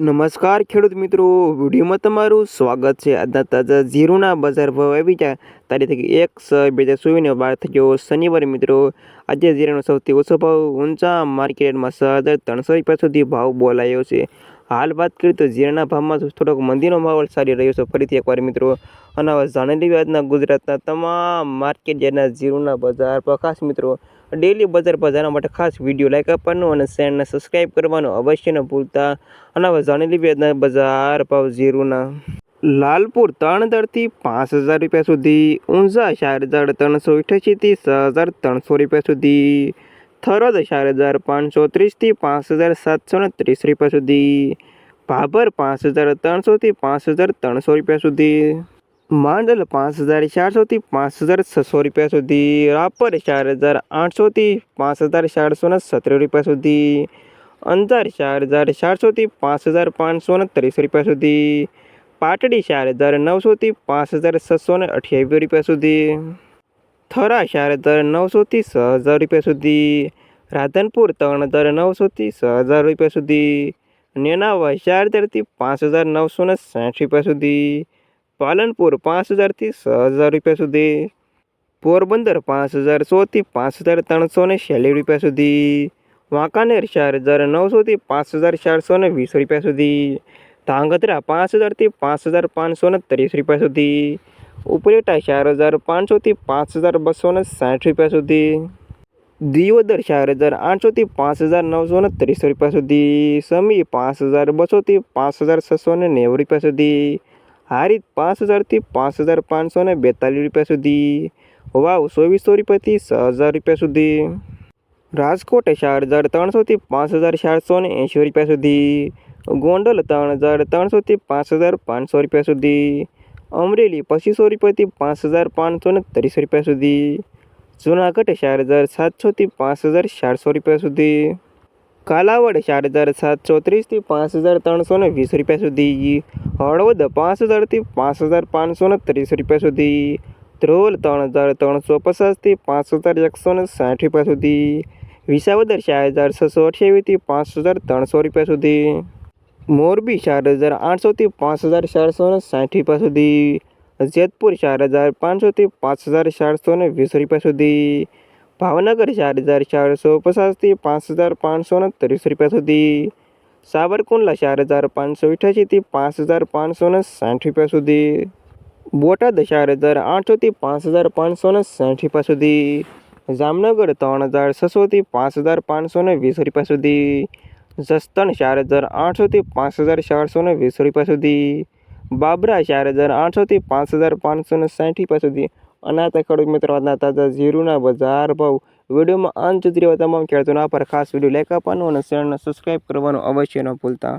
નમસ્કાર ખેડૂત મિત્રો, વિડીયોમાં તમારું સ્વાગત છે. આજના તાજા ઝીરોના બજાર ભાવ આવી ગયા. તારીખ એક છ બે હજાર ચોવીસનો બાર થયો શનિવારે મિત્રો, આજે ઝીરાનો સૌથી ઓછો ભાવ ઊંચા માર્કેટમાં છ હજાર ત્રણસો રૂપિયા સુધી ભાવ બોલાયો છે. હાલ વાત કરીએ તો ઝીરાના ભાવમાં થોડોક મંદીનો માહોલ સારી રહ્યો છે. ફરીથી એકવાર મિત્રો અને હવે જાણેલી વાતના ગુજરાતના તમામ માર્કેટ જેના ઝીરોના બજાર પર ખાસ મિત્રો ડેલી બજાર પર માટે ખાસ વીડિયો લાઈક આપવાનું અને ચેનલને સબસ્ક્રાઈબ કરવાનું અવશ્ય ન ભૂલતા. અને હવે જાણેલી લેવી બજાર ભાવ ઝીરોના લાલપુર ત્રણ હજારથી પાંચ હજાર રૂપિયા સુધી, ઊંઝા ચાર હજાર ત્રણસો અઠ્યાસીથી છ હજાર ત્રણસો રૂપિયા સુધી, થરોદ ચાર હજાર પાંચસો ત્રીસથી પાંચ હજાર સાતસો ને ત્રીસ રૂપિયા સુધી ભાભર પાંચ હજાર ત્રણસોથી પાંચ હજાર ત્રણસો રૂપિયા સુધી. માંડલ પાંચ હજાર ચારસોથી પાંચ હજાર છસો રૂપિયા સુધી. રાપર ચાર હજાર આઠસોથી પાંચ હજાર ચારસો ને સત્તર રૂપિયા સુધી. અંજાર ચાર હજાર ચારસોથી પાંચ હજાર પાંચસો ને ત્રીસ રૂપિયા સુધી. પાટડી ચાર હજાર નવસોથી પાંચ હજાર છસો ને અઠ્યાવીસ રૂપિયા સુધી. થરા ચાર હજાર નવસોથી છ હજાર રૂપિયા સુધી. રાધનપુર ત્રણ હજાર નવસોથી છ હજાર રૂપિયા સુધી. નેનાવા ચાર હજારથી પાંચ હજાર નવસો ને સાઠ રૂપિયા સુધી, પાલનપુર પાંચ હજારથી છ હજાર રૂપિયા સુધી, પોરબંદર પાંચ હજાર સોથી પાંચ હજાર ત્રણસો ને છેલ્લી રૂપિયા સુધી, વાંકાનેર ચાર હજાર નવસોથી પાંચ હજાર ચારસો ને વીસ રૂપિયા સુધી, ધાંગધ્રા પાંચ હજારથી પાંચ હજાર પાંચસો ને ત્રીસ રૂપિયા સુધી ઉપરેટા ચાર હજાર પાંચસોથી પાંચ હજાર બસો ને સાઠ રૂપિયા સુધી દિયોદર ચાર હજાર આઠસોથી પાંચ હજાર નવસો ને ત્રીસ રૂપિયા સુધી, સમી પાંચ હજાર બસોથી પાંચ હજાર છસો ને નેવું રૂપિયા સુધી, હારીત પાંચ હજારથી પાંચ હજાર પાંચસો ને બેતાલીસ રૂપિયા સુધી, વાવ ચોવીસો રૂપિયાથી છ હજાર રૂપિયા સુધી. રાજકોટ ચાર હજાર ત્રણસોથી પાંચ હજાર ચારસો ને એંશી રૂપિયા સુધી, ગોંડલ ત્રણ હજાર ત્રણસોથી પાંચ હજાર પાંચસો રૂપિયા સુધી, અમરેલી પચીસો રૂપિયાથી પાંચ હજાર પાંચસો ને ત્રીસ રૂપિયા સુધી જુનાગઢ ચાર હજાર સાતસોથી પાંચ હજાર ચારસો રૂપિયા સુધી. કાલાવડ ચાર હજાર સાતસો ત્રીસથી પાંચ હજાર ત્રણસો ને વીસ રૂપિયા સુધી. હળવદ પાંચ હજારથી પાંચ હજાર પાંચસો ને ત્રીસ રૂપિયા સુધી. ધ્રોલ ત્રણ હજાર ત્રણસો પચાસથી પાંચ હજાર એકસો ને સાઠ રૂપિયા સુધી. વિસાવદર ચાર હજાર છસો અઠ્યાવીસથી પાંચ હજાર ત્રણસો રૂપિયા સુધી. મોરબી ચાર હજાર આઠસોથી પાંચ હજાર ચારસો ને સાઠ રૂપિયા સુધી. જેતપુર ચાર હજાર પાંચસોથી પાંચ હજાર ચારસો ને વીસ રૂપિયા સુધી. ભાવનગર ચાર હજાર ચારસો પચાસથી પાંચ હજાર પાંચસો ને ત્રીસ રૂપિયા સુધી. સાબરકુંડલા ચાર હજાર પાંચસો અઠ્યાસીથી પાંચ હજાર પાંચસો ને સાઠ રૂપિયા સુધી. બોટાદ ચાર હજાર આઠસોથી પાંચ હજાર પાંચસો ને સાઠ રૂપિયા સુધી. જામનગર ત્રણ હજાર છસોથી પાંચ હજાર પાંચસો ને વીસ રૂપિયા સુધી. જસદણ ચાર હજાર આઠસોથી પાંચ હજાર ચારસો ને વીસ રૂપિયા સુધી. બાબરા ચાર હજાર આઠસોથી પાંચ હજાર પાંચસો ને સાઠ રૂપિયા સુધી અને ખેડૂત મિત્રો, આજના તાજા ઝીરુના બજાર ભાવ. વિડીયોમાં અંત સુધી તમામ ખેડૂતોના પર ખાસ વીડિયો લાઈક આપવાનું અને ચેનલને સબસ્ક્રાઈબ કરવાનું અવશ્ય ન ભૂલતા.